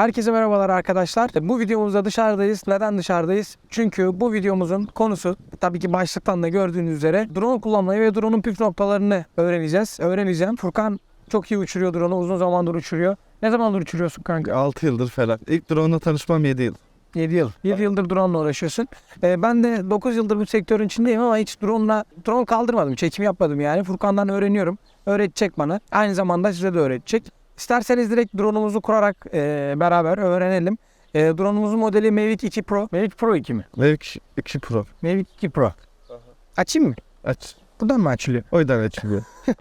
Herkese merhabalar arkadaşlar. Bu videomuzda dışarıdayız. Neden dışarıdayız? Çünkü bu videomuzun konusu tabii ki başlıktan da gördüğünüz üzere drone kullanmayı ve drone'un püf noktalarını öğreneceğiz. Öğreneceğim. Furkan çok iyi uçuruyor drone'u. Uzun zamandır uçuruyor. Ne zamandır uçuruyorsun kanka? 6 yıldır falan. İlk drone'la tanışmam 7 yıl. 7 yıl. 7 yıldır drone'la uğraşıyorsun. Ee, ben de 9 yıldır bu sektörün içindeyim ama hiç drone'la drone kaldırmadım. Çekim yapmadım yani. Furkan'dan öğreniyorum. Öğretecek bana. Aynı zamanda size de öğretecek. İsterseniz direkt drone'umuzu kurarak e, beraber öğrenelim. E, drone'umuzun modeli Mavic 2 Pro. Mavic Pro 2 mi? Mavic 2 Pro. Mavic 2 Pro. Açayım mı? Aç. Buradan mı açılıyor? O yüzden açılıyor.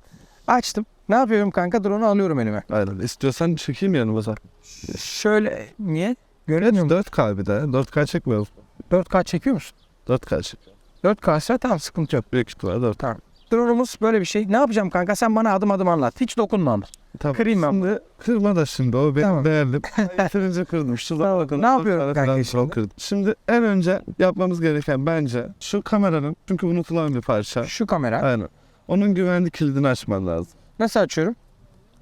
Açtım. Ne yapıyorum kanka? Drone'u alıyorum elime. Aynen. İstiyorsan çekeyim yanımıza. Şöyle niye? Göremiyor musun? 4K bir de. 4K çekmiyoruz. 4K çekiyor musun? 4K çekiyor. 4K ise tamam sıkıntı yok. Büyük ihtimalle 4. Drone'umuz böyle bir şey. Ne yapacağım kanka? Sen bana adım adım anlat. Hiç dokunma ama. Tamam. Kırayım ben. Şimdi kırma da şimdi o benim Tamam. değerlim. Yeterince kırdım. Şurada Tamam bakalım. Ne yapıyorum dört kanka tane şimdi? kırdım. Şimdi en önce yapmamız gereken bence şu kameranın çünkü unutulan bir parça. Şu kamera. Aynen. Onun güvenlik kilidini açman lazım. Nasıl açıyorum?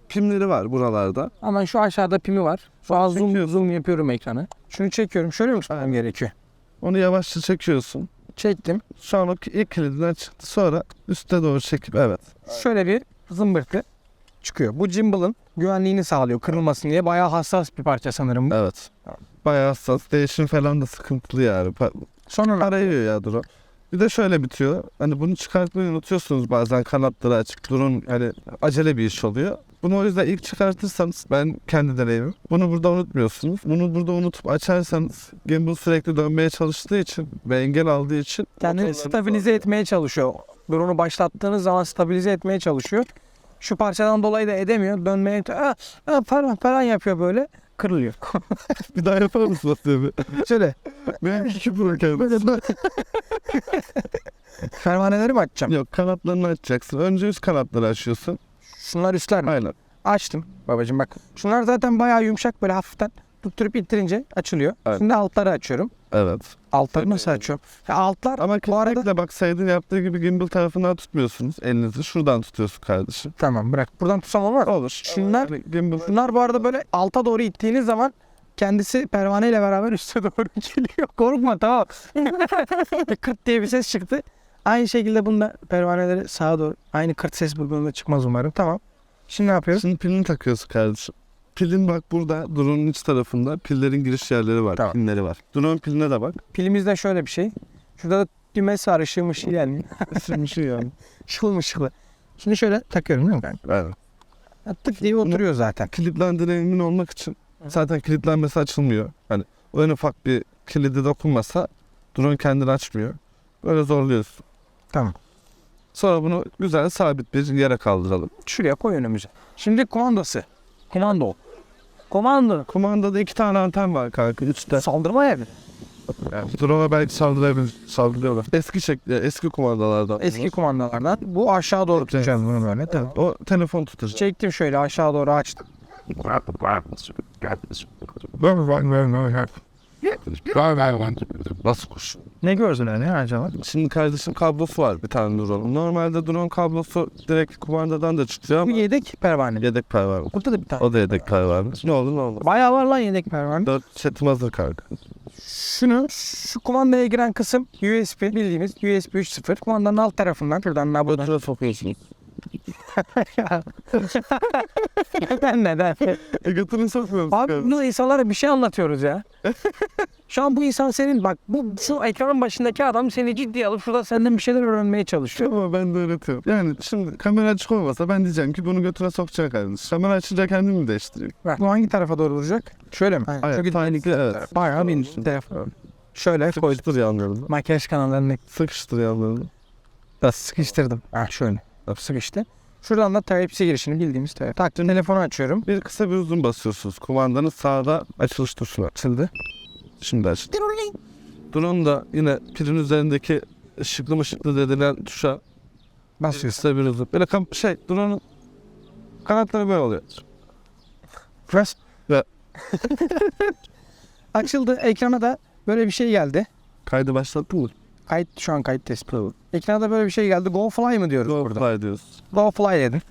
Pimleri var buralarda. Hemen şu aşağıda pimi var. Şu an zoom, Çekiyorsun. zoom yapıyorum ekranı. Şunu çekiyorum. Şöyle mi tutmam gerekiyor? Onu yavaşça çekiyorsun. Çektim. Sonra ilk kilidinden çıktı. Sonra üste doğru çekip evet. Şöyle bir zımbırtı çıkıyor. Bu gimbal'ın güvenliğini sağlıyor kırılmasın diye. Bayağı hassas bir parça sanırım. bu. Evet. Bayağı hassas. Değişim falan da sıkıntılı yani. Pa- Sonra Arayıyor ya drone. Bir de şöyle bitiyor. Hani bunu çıkartmayı unutuyorsunuz bazen kanatları açık. Durun hani acele bir iş oluyor. Bunu o yüzden ilk çıkartırsanız ben kendi deneyimim. Bunu burada unutmuyorsunuz. Bunu burada unutup açarsanız gimbal sürekli dönmeye çalıştığı için ve engel aldığı için kendini stabilize etmeye çalışıyor. Drone'u başlattığınız zaman stabilize etmeye çalışıyor. Şu parçadan dolayı da edemiyor. Dönmeye "Aa, aa," falan falan yapıyor böyle. Kırılıyor. bir daha yapar mısın Asya Şöyle Benim iki kendisi. böyle mi açacağım? Yok kanatlarını açacaksın. Önce üst kanatları açıyorsun. Şunlar üstler mi? Aynen. Açtım babacığım bak. Şunlar zaten bayağı yumuşak böyle hafiften tutturup ittirince açılıyor. Evet. Şimdi altları açıyorum. Evet. Altları nasıl açıyorum? Ya altlar Ama bu arada kesinlikle bak Said'in yaptığı gibi gimbal tarafından tutmuyorsunuz elinizi. Şuradan tutuyorsun kardeşim. tamam bırak. Buradan tutsam olmaz. Olur. Şunlar Yani gimbal Bunlar bu arada böyle alta doğru ittiğiniz zaman kendisi pervaneyle beraber üste doğru geliyor. Korkma tamam. kırt diye bir ses çıktı. Aynı şekilde bunda pervaneleri sağa doğru. Aynı kırt ses bulduğunda çıkmaz umarım. Tamam. Şimdi ne yapıyoruz? Şimdi pilini takıyorsun kardeşim. Pilin bak burada drone'un iç tarafında pillerin giriş yerleri var, Tamam. pinleri var. Drone piline de bak. Pilimizde şöyle bir şey. Şurada da düğmesi var ışığı mışığı yani. Isınmışı yani. Şıklı mışıklı. Şimdi şöyle takıyorum değil mi? Aynen. Ya tık diye oturuyor zaten. Kilitlendiğine emin olmak için zaten kilitlenmesi açılmıyor. Hani o en ufak bir kilidi dokunmasa drone kendini açmıyor. Böyle zorluyorsun. Tamam. Sonra bunu güzel sabit bir yere kaldıralım. Şuraya koy önümüze. Şimdi kumandası. Komando. Komando. Kumandada iki tane anten var kanka. Üçte. Saldırma evi. Yani drone'a belki saldırabilir, saldırıyorlar. Eski şekli, eski kumandalardan. Eski kumandalardan. Bu aşağı doğru tutacağız bunu böyle. Tamam. O telefon tutacak. Çektim şöyle aşağı doğru açtım. Nasıl kuş? Ne gördün öyle acaba? Şimdi kardeşim kablosu var bir tane drone. Normalde drone kablosu direkt kumandadan da çıkıyor Bu ama yedek pervane. yedek pervane. Burada da bir tane. O da yedek pervane. Ne olur ne olmaz. Bayağı var lan yedek pervane. Dört setim hazır kanka. Şunu şu kumandaya giren kısım USB bildiğimiz USB 3.0. Kumandanın alt tarafından şuradan da buradan. Götüne sokuyorsun. Neden neden? E götünü sokmuyor? Abi bunu insanlara bir şey anlatıyoruz ya. Şu an bu insan senin bak bu şu ekranın başındaki adam seni ciddiye alıp şurada senden bir şeyler öğrenmeye çalışıyor. Ama ben de öğretiyorum. Yani şimdi kamera açık olmasa ben diyeceğim ki bunu götüne sokacak kardeşim. Kamera açınca kendimi mi değiştireyim? Bak bu hangi tarafa doğru duracak? Şöyle mi? Aynen. Aynen, Çok tehlikeli, evet. Bayağı bir telefon. Şöyle koydum. Sıkıştır yanlarını. Makyaj kanallarını Sıkıştır yanlarını. da sıkıştırdım. Ha şöyle. Sıkıştı. Şuradan da Type-C girişini bildiğimiz Type. Taktım telefonu açıyorum. Bir kısa bir uzun basıyorsunuz. Kumandanın sağda açılış tuşuna. Açıldı. Şimdi açtı. Drone da yine pilin üzerindeki ışıklı mışıklı dedilen tuşa Basıyorsun. kısa bir hızlı. Böyle kam- şey drone'un kanatları böyle oluyor. Press. Ve- Açıldı. Ekrana da böyle bir şey geldi. Kaydı başlattın mı? Kayıt şu an kayıt tespit. Ekrana da böyle bir şey geldi. Go fly mı diyoruz burada? Fly diyoruz. Go fly dedim.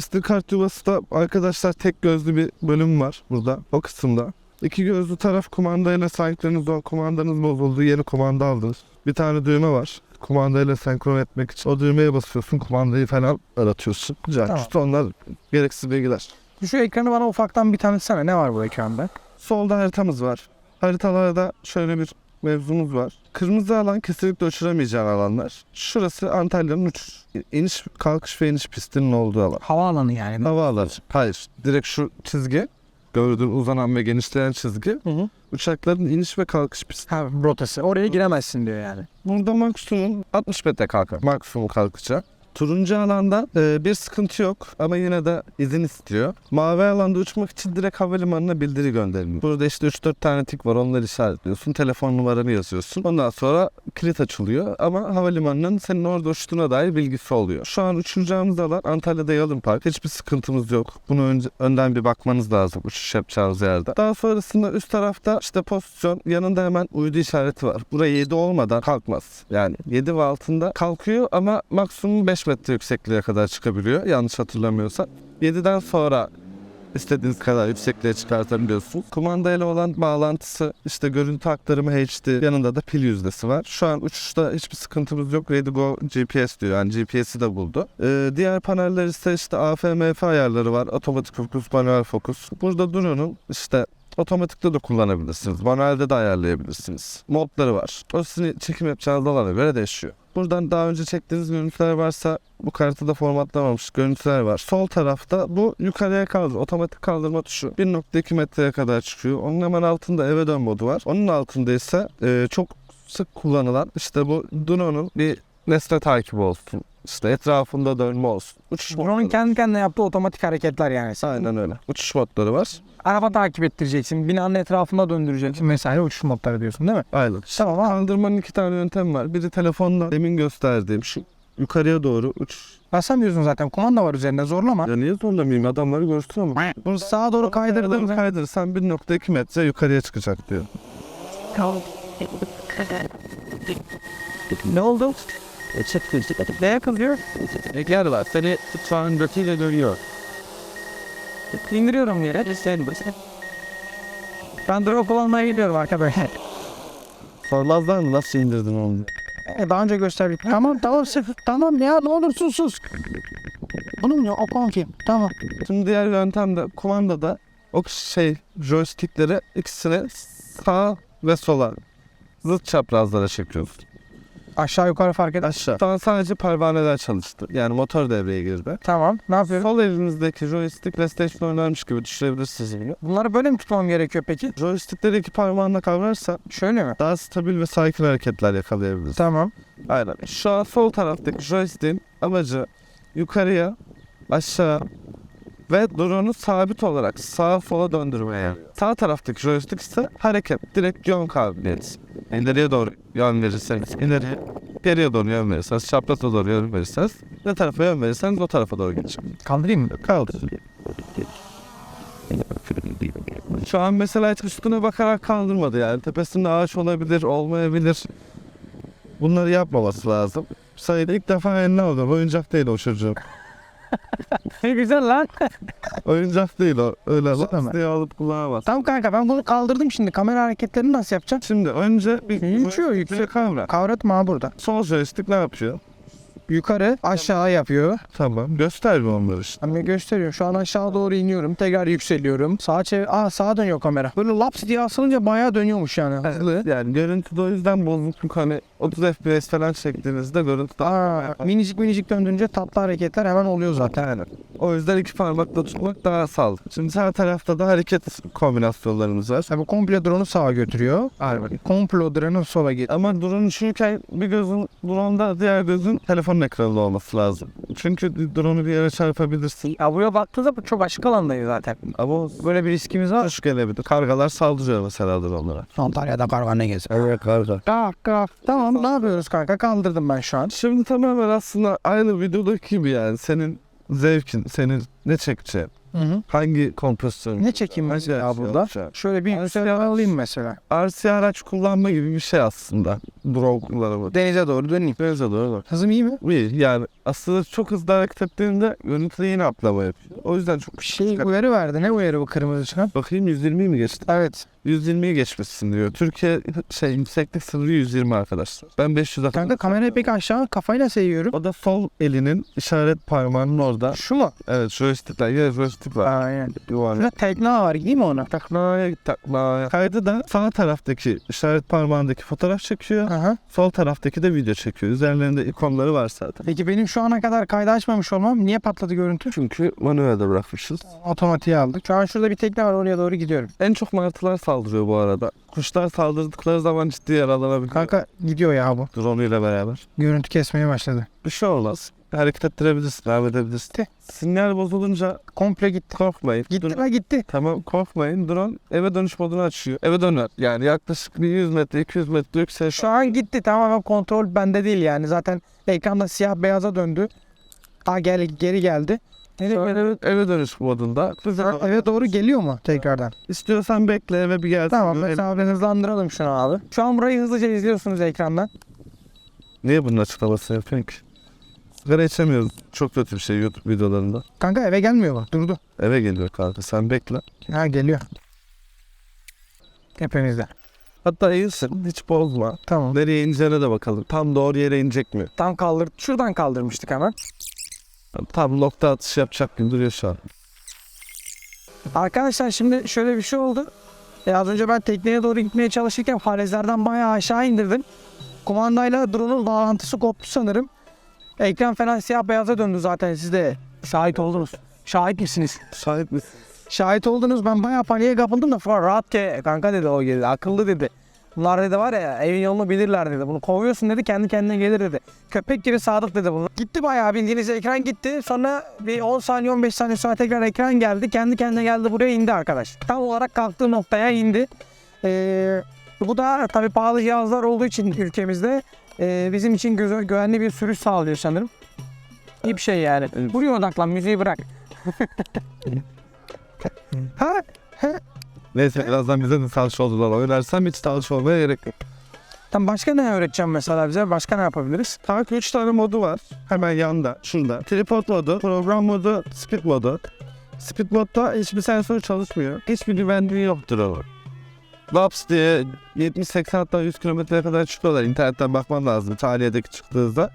SD kart yuvası da arkadaşlar tek gözlü bir bölüm var burada o kısımda. İki gözlü taraf kumandayla sahipleriniz o kumandanız bozuldu yeni kumanda aldınız. Bir tane düğme var. Kumandayla senkron etmek için. O düğmeye basıyorsun kumandayı falan aratıyorsun. Güzel. Tamam. İşte onlar gereksiz bilgiler. Şu ekranı bana ufaktan bir tanıtsana. Ne var bu ekranda? Solda haritamız var. Haritalarda şöyle bir mevzumuz var. Kırmızı alan kesinlikle uçuramayacağın alanlar. Şurası Antalya'nın uçuş, iniş, kalkış ve iniş pistinin olduğu alan. Havaalanı yani. Havaalanı. Hayır. Direkt şu çizgi. Gördüğün uzanan ve genişleyen çizgi. Hı hı. Uçakların iniş ve kalkış pisti. Ha, rotası. Oraya giremezsin diyor yani. Burada maksimum 60 metre kalkar. Maksimum kalkacak. Turuncu alanda e, bir sıkıntı yok ama yine de izin istiyor. Mavi alanda uçmak için direkt havalimanına bildiri gönderiliyor. Burada işte 3-4 tane tik var onları işaretliyorsun. Telefon numaranı yazıyorsun. Ondan sonra kilit açılıyor ama havalimanının senin orada uçtuğuna dair bilgisi oluyor. Şu an uçuracağımız alan Antalya'da Yalın Park. Hiçbir sıkıntımız yok. Bunu önce, önden bir bakmanız lazım uçuş yapacağınız yerde. Daha sonrasında üst tarafta işte pozisyon yanında hemen uydu işareti var. Buraya 7 olmadan kalkmaz. Yani 7 ve altında kalkıyor ama maksimum 5 metre yüksekliğe kadar çıkabiliyor. Yanlış hatırlamıyorsam. 7'den sonra istediğiniz kadar yüksekliğe çıkartabiliyorsunuz. Kumanda ile olan bağlantısı işte görüntü aktarımı HD yanında da pil yüzdesi var. Şu an uçuşta hiçbir sıkıntımız yok. Ready Go GPS diyor yani GPS'i de buldu. Ee, diğer paneller ise işte AFMF ayarları var. Otomatik fokus, manuel fokus. Burada drone'un işte Otomatikte de kullanabilirsiniz. Manuelde de ayarlayabilirsiniz. Modları var. O sizin çekim yapacağınız alana göre değişiyor. Buradan daha önce çektiğiniz görüntüler varsa bu kartada formatlamamış görüntüler var. Sol tarafta bu yukarıya kaldır. Otomatik kaldırma tuşu 1.2 metreye kadar çıkıyor. Onun hemen altında eve dön modu var. Onun altında ise e, çok sık kullanılan işte bu drone'un bir nesne takibi olsun. İşte etrafında dönme olsun. Uçuş Drone'un modları. kendi kendine yaptığı otomatik hareketler yani. Aynen öyle. Uçuş modları var. Araba takip ettireceksin. Binanın etrafında döndüreceksin vesaire uçuş modları diyorsun değil mi? Aynen. Tamam abi. Kaldırmanın iki tane yöntemi var. Biri telefonla demin gösterdiğim şu yukarıya doğru uç. Basamıyorsun zaten. Kumanda var üzerinde. Zorlama. Ya niye zorlamayayım adamları görsün ama. Bunu sağa doğru. Kaydırdım kaydırırsan 1.2 metre yukarıya çıkacak diyor. Ne oldu? Ne yakılıyor? Eklerler seni lütfen götüyle dönüyor. İndiriyorum yere. Sen Ben drone kullanmaya gidiyorum arkadaşlar. Mı nasıl indirdin onu? E, Daha önce gösterdik. Tamam tamam sıfır. Tamam ya ne olursun sus. Bunun ya o konki. Tamam. Şimdi diğer yöntem de kumandada o şey joystickleri ikisini sağ ve sola zıt çaprazlara çekiyorsun. Aşağı yukarı fark eder. Aşağı. An sadece pervaneler çalıştı. Yani motor devreye girdi. Tamam. Ne yapıyorum? Sol elinizdeki joystick PlayStation oynarmış gibi düşürebilirsiniz bunu. Bunları böyle mi tutmam gerekiyor peki? Joystickleri iki parmağınla kavrarsa Şöyle mi? daha stabil ve sakin hareketler yakalayabiliriz. Tamam. Aynen. Şu an sol taraftaki joystick'in amacı yukarıya, aşağı ve drone'u sabit olarak sağa sola döndürmeye. Sağ taraftaki joystick ise hareket, direkt yön kabiliyeti. İleriye doğru yön verirseniz ileriye, geriye doğru yön verirseniz, çapraza doğru yön verirseniz, ne tarafa yön verirseniz o tarafa doğru gidecek. Kaldırayım mı? Kaldır. Şu an mesela hiç üstüne bakarak kaldırmadı yani. Tepesinde ağaç olabilir, olmayabilir. Bunları yapmaması lazım. Sayıda ilk defa eline aldım. Oyuncak değil o çocuğum. Ne güzel lan. Oyuncak değil o. Öyle laf diye alıp kullanamaz. tamam kanka ben bunu kaldırdım şimdi. Kamera hareketlerini nasıl yapacağım? Şimdi önce bir Yükseliyor, yüksek kavra. Kavratma ha burada. Sol joystick ne yapıyor? Yukarı aşağı yapıyor. Tamam. Göster bir onları işte. Ben bir gösteriyorum. Şu an aşağı doğru iniyorum. Tekrar yükseliyorum. Sağa çevir. Aa sağa dönüyor kamera. Böyle laps diye asılınca bayağı dönüyormuş yani. Hızlı. Yani görüntüde o yüzden bozukluk hani 30 FPS falan çektiğinizde görüntü Aa, minicik minicik döndürünce tatlı hareketler hemen oluyor zaten. Aynen. O yüzden iki parmakla tutmak daha sağlıklı. Şimdi sağ tarafta da hareket kombinasyonlarımız var. Tabii komple drone'u sağa götürüyor. Aynen. Komplo drone'u sola gidiyor. Ama drone uçurken bir gözün drone'da diğer gözün telefonun ekranında olması lazım. Çünkü drone'u bir yere çarpabilirsin. Ya buraya baktığınızda bu çok açık alandayız zaten. Ama Böyle bir riskimiz var. kuş gelebilir. Kargalar saldırıyor mesela drone'lara. Antalya'da karga ne gezer? Evet karga. Kalk kalk. Tamam ne yapıyoruz kanka? Kaldırdım ben şu an. Şimdi tamamen aslında aynı videodaki gibi yani senin zevkin, senin ne çekeceğim? Hı hı. Hangi kompozisyon? Ne çekeyim mesela burada? yapacağım? Şöyle bir yüksel alayım mesela. RC araç kullanma gibi bir şey aslında. Drone kullanımı. Denize doğru döneyim. Denize doğru bak. Hızım iyi mi? İyi yani aslında çok hızlı hareket ettiğinde görüntüde yine atlama yapıyor. O yüzden çok Bir şey uyarı verdi. Ne uyarı bu kırmızı çıkan? Bakayım 120'yi mi geçti? Evet. 120'yi geçmişsin diyor. Türkiye şey yükseklik sınırı 120 arkadaşlar. Ben 500'e Kanka kamerayı pek aşağı kafayla seviyorum. O da sol elinin işaret parmağının orada. Şu mu? Evet joystickler. Ya joystick var. Aynen. Şurada tekna var değil mi ona? Git takmaya. Kaydı da sağ taraftaki işaret parmağındaki fotoğraf çekiyor. Aha. Sol taraftaki de video çekiyor. Üzerlerinde ikonları var zaten. Peki benim şu ana kadar kaydı açmamış olmam niye patladı görüntü? Çünkü manuelde bırakmışız. Otomatiğe aldık. Şu an şurada bir tekne var oraya doğru gidiyorum. En çok martılar saldırıyor bu arada. Kuşlar saldırdıkları zaman ciddi yaralanabiliyor. Kanka gidiyor ya bu. Drone ile beraber. Görüntü kesmeye başladı. Bir şey olmaz. Hareket ettirebilirsin, devam edebilirsin. Gitti. Sinyal bozulunca Komple gitti. korkmayın. Gitti la gitti. Tamam korkmayın. Drone eve dönüş modunu açıyor. Eve döner. Yani yaklaşık bir 100 metre, 200 metre yüksek. Şu an gitti tamamen kontrol bende değil yani. Zaten ekranda siyah beyaza döndü. Ha gel geri geldi. Geldi? eve, eve dönüş modunda. Ha, eve doğru geliyor mu tekrardan? İstiyorsan bekle eve bir gelsin. Tamam bir hızlandıralım şunu abi. Şu an burayı hızlıca izliyorsunuz ekrandan. Niye bunun açıklamasını yapıyorsun ki? Sigara içemiyoruz. Çok kötü bir şey YouTube videolarında. Kanka eve gelmiyor bak durdu. Eve geliyor kanka sen bekle. Ha geliyor. Hepimizde. Hatta eğilsin hiç bozma. Tamam. Nereye ineceğine de bakalım. Tam doğru yere inecek mi? Tam kaldır. Şuradan kaldırmıştık hemen. Tam nokta atışı yapacak gibi duruyor şu an. Arkadaşlar şimdi şöyle bir şey oldu. E, az önce ben tekneye doğru gitmeye çalışırken falezlerden bayağı aşağı indirdim. Kumandayla drone'un bağlantısı koptu sanırım. Ekran falan siyah beyaza döndü zaten siz de şahit oldunuz. Şahit misiniz? Sahip misin? Şahit oldunuz ben bayağı paniğe kapıldım da falan rahat ke kanka dedi o geldi akıllı dedi. Bunlar dedi var ya evin yolunu bilirler dedi. Bunu kovuyorsun dedi kendi kendine gelir dedi. Köpek gibi sadık dedi bunu. Gitti bayağı bildiğiniz ekran gitti. Sonra bir 10 saniye 15 saniye sonra tekrar ekran geldi. Kendi kendine geldi buraya indi arkadaş. Tam olarak kalktığı noktaya indi. Ee, bu da tabii pahalı cihazlar olduğu için ülkemizde e, bizim için gö- güvenli bir sürüş sağlıyor sanırım. İyi bir şey yani. Buraya odaklan müziği bırak. ha Neyse birazdan bize de salça oldular. Oynarsam hiç salça olmaya gerek yok. Tam başka ne öğreteceğim mesela bize? Başka ne yapabiliriz? Tank 3 tane modu var. Hemen yanında. Şurada. Tripod modu, program modu, speed modu. Speed modda hiçbir sensör çalışmıyor. Hiçbir güvenliği yoktur onun. Laps diye 70-80 hatta 100 kilometreye kadar çıkıyorlar. İnternetten bakman lazım taliyedeki çıktığınızda.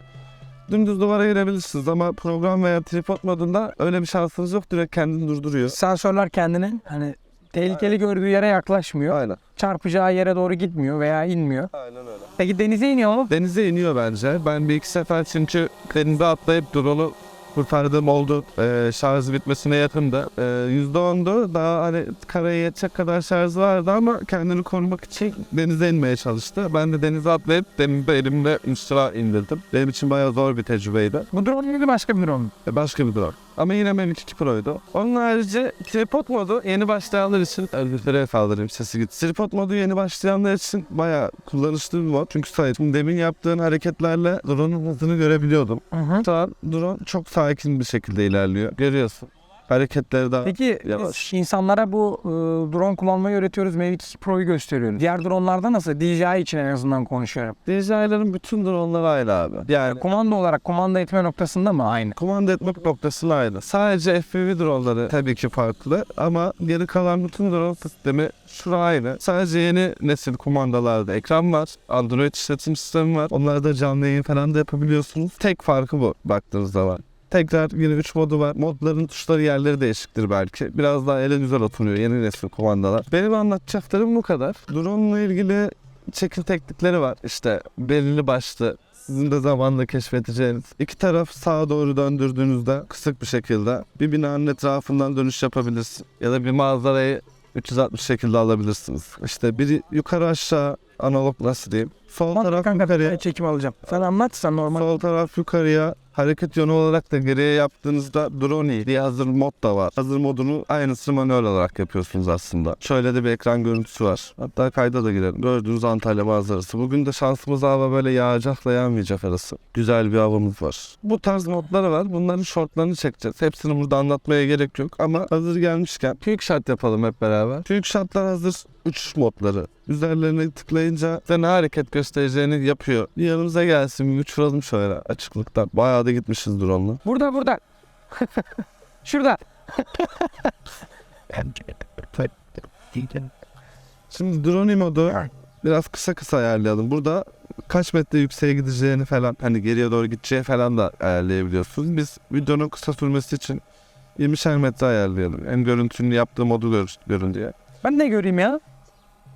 Dümdüz duvara girebilirsiniz ama program veya tripod modunda öyle bir şansınız yok. Direkt kendini durduruyor. Sensörler kendini hani tehlikeli gördüğü yere yaklaşmıyor. Aynen. Çarpacağı yere doğru gitmiyor veya inmiyor. Aynen öyle. Peki denize iniyor mu? Denize iniyor bence. Ben bir iki sefer çünkü denize atlayıp drone'u kurtardığım oldu. Ee, şarjı bitmesine yakındı. Ee, %10'du. Daha hani karaya yetecek kadar şarjı vardı ama kendini korumak için denize inmeye çalıştı. Ben de denize atlayıp denizde elimle mıstıra indirdim. Benim için bayağı zor bir tecrübeydi. Bu drone muydu başka bir drone mu? E, Başka bir drone. Ama yine Mavic 2 Pro'ydu. Onun harici tripod modu yeni başlayanlar için Elbifere kaldırayım sesi gitti. Tripod modu yeni başlayanlar için bayağı kullanışlı bir mod. Çünkü sayın demin yaptığın hareketlerle drone'un hızını görebiliyordum. Hı hı. Şu an drone çok sakin bir şekilde ilerliyor. Görüyorsun. Hareketleri daha... Peki Yavaş. biz insanlara bu e, drone kullanmayı öğretiyoruz. Mavic 2 Pro'yu gösteriyoruz. Diğer dronelarda nasıl? DJI için en azından konuşuyorum. DJI'ların bütün drone'ları aynı abi. Yani Kumanda olarak kumanda etme noktasında mı aynı? kumanda etmek noktası aynı. Sadece FPV droneları tabii ki farklı ama geri kalan bütün drone sistemi şura aynı. Sadece yeni nesil kumandalarda ekran var. Android işletim sistemi var. Onlarda canlı yayın falan da yapabiliyorsunuz. Tek farkı bu baktığınız zaman. Tekrar yine 3 modu var. Modların tuşları yerleri değişiktir belki. Biraz daha ele güzel oturuyor yeni nesil kumandalar. Benim anlatacaklarım bu kadar. Drone ile ilgili çekim teknikleri var. İşte belirli başlı sizin de zamanla keşfedeceğiniz. İki taraf sağa doğru döndürdüğünüzde kısık bir şekilde bir binanın etrafından dönüş yapabilirsin. Ya da bir manzarayı 360 şekilde alabilirsiniz. İşte biri yukarı aşağı analog nasıl diyeyim Sol Tamam taraf kanka yukarıya. ben çekim alacağım. Sen anlat sen normal. Sol taraf yukarıya. Hareket yönü olarak da geriye yaptığınızda drone diye hazır mod da var. Hazır modunu aynısını manuel olarak yapıyorsunuz aslında. Şöyle de bir ekran görüntüsü var. Hatta kayda da girelim. Gördüğünüz Antalya manzarası. Bugün de şansımız hava böyle yağacakla yağmayacak arası. Güzel bir havamız var. Bu tarz modları var. Bunların shortlarını çekeceğiz. Hepsini burada anlatmaya gerek yok ama hazır gelmişken Quick Shot yapalım hep beraber. Quick Shot'lar hazır uçuş modları. Üzerlerine tıklayınca size ne hareket göstereceğini yapıyor. Bir yanımıza gelsin bir uçuralım şöyle açıklıktan. Bayağı da gitmişiz drone'la. Burada burada. Şurada. Şimdi drone modu biraz kısa kısa ayarlayalım. Burada kaç metre yükseğe gideceğini falan hani geriye doğru gideceği falan da ayarlayabiliyorsunuz. Biz videonun kısa sürmesi için 20'şer metre ayarlayalım. En görüntünün yaptığı modu gör, görün diye. Ben ne göreyim ya?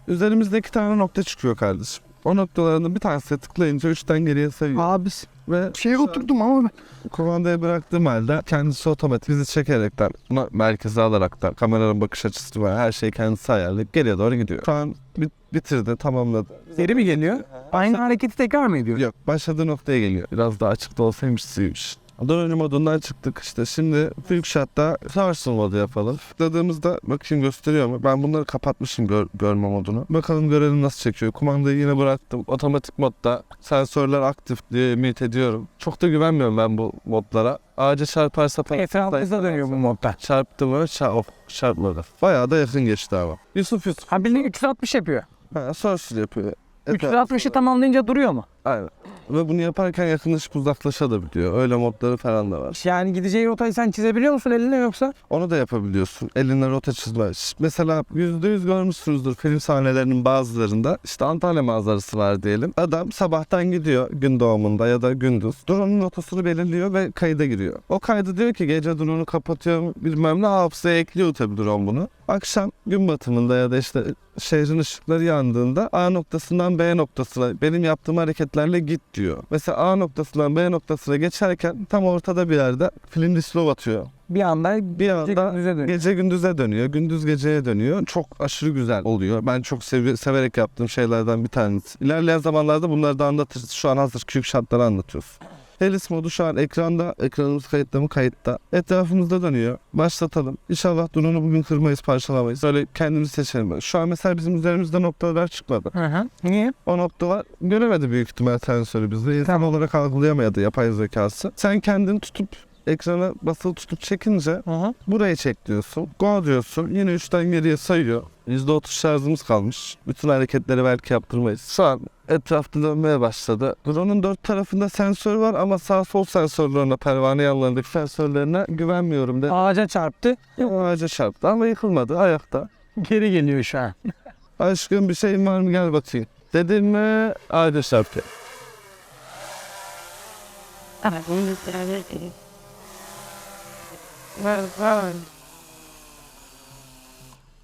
Üzerimizde iki tane nokta çıkıyor kardeşim. O noktalarının bir tanesine tıklayınca üçten geriye sayıyor. Abi Ve şeye oturdum ama ben. kumandaya bıraktığım halde kendisi otomatik bizi çekerekten, buna merkeze alaraktan, kameranın bakış açısı var, her şeyi kendisi ayarlayıp geriye doğru gidiyor. Şu an bit- bitirdi, tamamladı. Geri mi geliyor? Aynı hareketi tekrar mı ediyor? Yok, başladığı noktaya geliyor. Biraz daha açıkta olsaymış sıymış. Drone modundan çıktık işte. Şimdi Quick Shot'ta Sarsın modu yapalım. Tıkladığımızda bakayım gösteriyor mu? Ben bunları kapatmışım gör- görme modunu. Bakalım görelim nasıl çekiyor. Kumandayı yine bıraktım. Otomatik modda sensörler aktif diye ümit ediyorum. Çok da güvenmiyorum ben bu modlara. Ağaca çarparsa. Etrafımızda dönüyor bu modda. Çarptı mı? Ça oh, çarpmadı. Bayağı da yakın geçti ama. Yusuf Yusuf. Ha bildiğin 360 yapıyor. Ha, Sarsın yapıyor. 360'ı tamamlayınca duruyor mu? Aynen. Ve bunu yaparken yakınlaşıp uzaklaşabiliyor. Öyle modları falan da var. Yani gideceği rotayı sen çizebiliyor musun eline yoksa? Onu da yapabiliyorsun. Eline rota çizme. Mesela %100 görmüşsünüzdür film sahnelerinin bazılarında. İşte Antalya manzarası var diyelim. Adam sabahtan gidiyor gün doğumunda ya da gündüz. Drone'un rotasını belirliyor ve kayda giriyor. O kaydı diyor ki gece drone'u kapatıyor bilmem ne hafızaya ekliyor tabii drone bunu. Akşam gün batımında ya da işte şehrin ışıkları yandığında A noktasından B noktasına benim yaptığım hareketlerle git diyor. Mesela A noktasından B noktasına geçerken tam ortada bir yerde film slow atıyor. Bir anda Bir anda gündüze dönüyor. Gece gündüze dönüyor, gündüz geceye dönüyor. Çok aşırı güzel oluyor. Ben çok sev- severek yaptığım şeylerden bir tanesi. İlerleyen zamanlarda bunları da anlatırız. Şu an hazır küçük şartları anlatıyoruz. Helis modu şu an ekranda. Ekranımız kayıtta mı? Kayıtta. Etrafımızda dönüyor. Başlatalım. İnşallah drone'u bugün kırmayız, parçalamayız. Böyle kendimizi seçelim. Şu an mesela bizim üzerimizde noktalar çıkmadı. Hı hı. Niye? O noktalar göremedi büyük ihtimal sensörü bizi. İnsan olarak algılayamadı yapay zekası. Sen kendini tutup ekrana basılı tutup çekince hı. Buraya çek diyorsun. Go diyorsun. Yine 3'ten geriye sayıyor. %30 şarjımız kalmış. Bütün hareketleri belki yaptırmayız. Şu an etrafta dönmeye başladı. Drone'un dört tarafında sensör var ama sağ sol sensörlerine, pervane yanlarındaki sensörlerine güvenmiyorum de. Ağaca çarptı. Ağaca çarptı ama yıkılmadı ayakta. Geri geliyor şu an. Aşkım bir şeyin var mı gel bakayım. Dedim mi ağaca çarptı.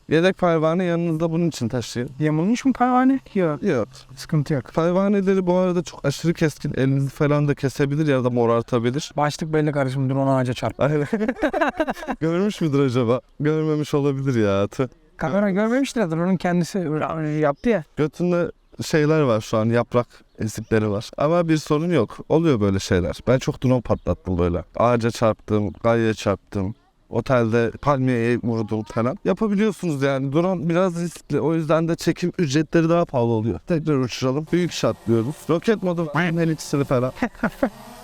Yedek pervane yanınızda bunun için taşıyın. Yamulmuş mu pervane? Yok. Yok. Sıkıntı yok. Pervaneleri bu arada çok aşırı keskin. Elinizi falan da kesebilir ya da morartabilir. Başlık belli kardeşim dur ona ağaca çarp. Aynen. Görmüş müdür acaba? Görmemiş olabilir ya. Tüh. Kamera görmemiştir de onun kendisi yaptı ya. Götünde şeyler var şu an yaprak ezikleri var. Ama bir sorun yok. Oluyor böyle şeyler. Ben çok drone patlattım böyle. Ağaca çarptım, kayaya çarptım. Otelde palmiyeye vurdum falan. Yapabiliyorsunuz yani. Drone biraz riskli. O yüzden de çekim ücretleri daha pahalı oluyor. Tekrar uçuralım. Büyük shot diyoruz. Roket modu var. Falan.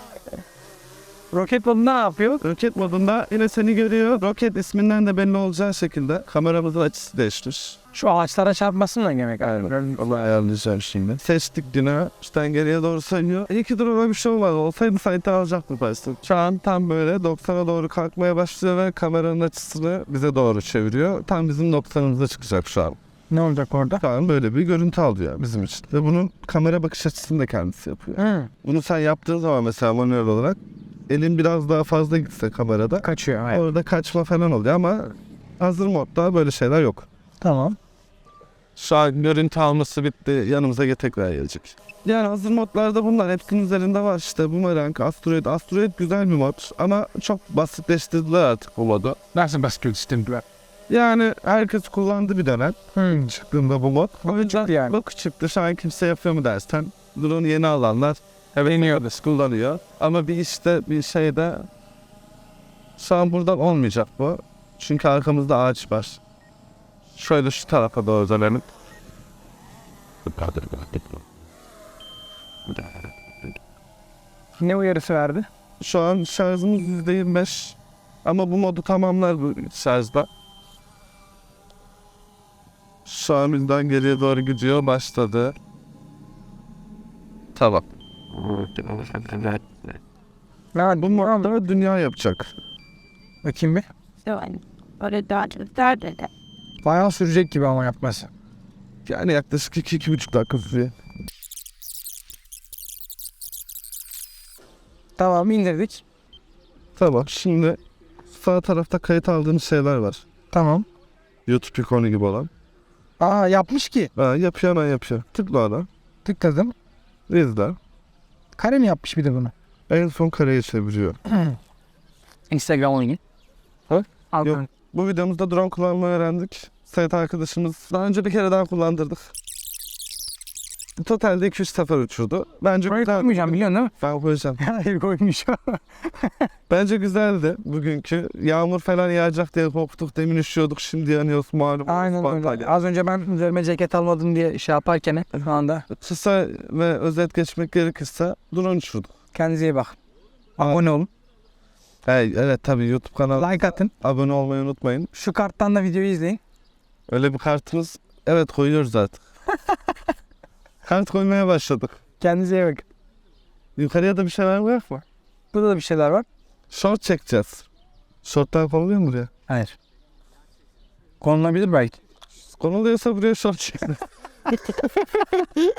Roket modu ne yapıyor? Roket modunda yine seni görüyor. Roket isminden de belli olacağı şekilde kameramızın açısı değiştir. Şu ağaçlara çarpmasın da demek. Aynen. Onu ayarlayacağım şimdi. Seçtik yine. Üstten geriye doğru sayıyor. İyi ki duruma bir şey olmadı. Olsaydı site alacaktım başta. Şu an tam böyle 90'a doğru kalkmaya başlıyor ve kameranın açısını bize doğru çeviriyor. Tam bizim 90'ımıza çıkacak şu an. Ne olacak orada? Şu an böyle bir görüntü alıyor bizim için. Ve bunun kamera bakış açısını da kendisi yapıyor. Hı. Bunu sen yaptığın zaman mesela manuel olarak elin biraz daha fazla gitse kamerada Kaçıyor. Evet. Orada kaçma falan oluyor ama hazır modda böyle şeyler yok. Tamam. Şu an görüntü alması bitti. Yanımıza tekrar gelecek. Yani hazır modlarda bunlar hepsinin üzerinde var işte Boomerang, Asteroid. Asteroid güzel bir mod ama çok basitleştirdiler artık bu modu. Nasıl baskül? Yani herkes kullandı bir dönem Hı. çıktığında bu mod. O yüzden çıktı yani. Bak çıktı şu an kimse yapıyor mu dersen drone yeni alanlar evet kullanıyor. Ama bir işte bir şeyde şu an buradan olmayacak bu. Çünkü arkamızda ağaç var. Şöyle şu tarafa doğru dönelim. Ne uyarısı verdi? Şu an şarjımız %25 ama bu modu tamamlar bu şarjda. Şu an bizden geriye doğru gidiyor. Başladı. Tamam. Ne Bu modda dünya yapacak. Bakayım bir. So I put it down to the third and Bayağı sürecek gibi ama yapması. Yani yaklaşık 2-2,5 dakika sürüyor. Tamam indirdik. Tamam. Şimdi sağ tarafta kayıt aldığınız şeyler var. Tamam. YouTube ikonu gibi olan. Aa yapmış ki. Ha, yapıyor hemen yapıyor. Tıkla ona. Tıkladım. İzle. Kare mi yapmış bir de bunu? En son kareye çeviriyor. Instagram oyunu. Ha? Al Yok. Bu videomuzda drone kullanmayı öğrendik. Sayit arkadaşımız daha önce bir kere daha kullandırdık. Totalde 2-3 sefer uçurdu. Bence Burayı güzel. koymayacağım biliyorsun değil mi? Ben koyacağım. Hayır koymuş. Bence güzeldi bugünkü. Yağmur falan yağacak diye korktuk. Demin üşüyorduk şimdi yanıyoruz malum. Aynen öyle. Antalya. Az önce ben üzerime ceket almadım diye şey yaparken şu anda Kısa ve özet geçmek gerekirse drone uçurduk. kendinize iyi bakın. Abone olun. Hey, evet tabii YouTube kanalı Like atın. abone olmayı unutmayın. Şu karttan da videoyu izleyin. Öyle bir kartımız evet koyuyoruz zaten. Kart koymaya başladık. Kendinize iyi bakın. Yukarıya da bir şeyler var mı? Burada da bir şeyler var. Short çekeceğiz. Shortlar konuluyor mu buraya? Hayır. Konulabilir belki. Konuluyorsa buraya short çekeceğiz.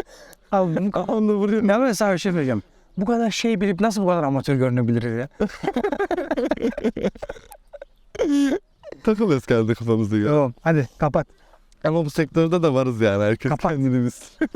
Abi bunu Onu buraya. Ben mesela bir şey söyleyeceğim. Bu kadar şey bilip nasıl bu kadar amatör görünebilir ya? Takılıyoruz kendi kafamızda ya. Tamam hadi kapat. Ama bu sektörde de varız yani. Herkes Kapat. kendini biz.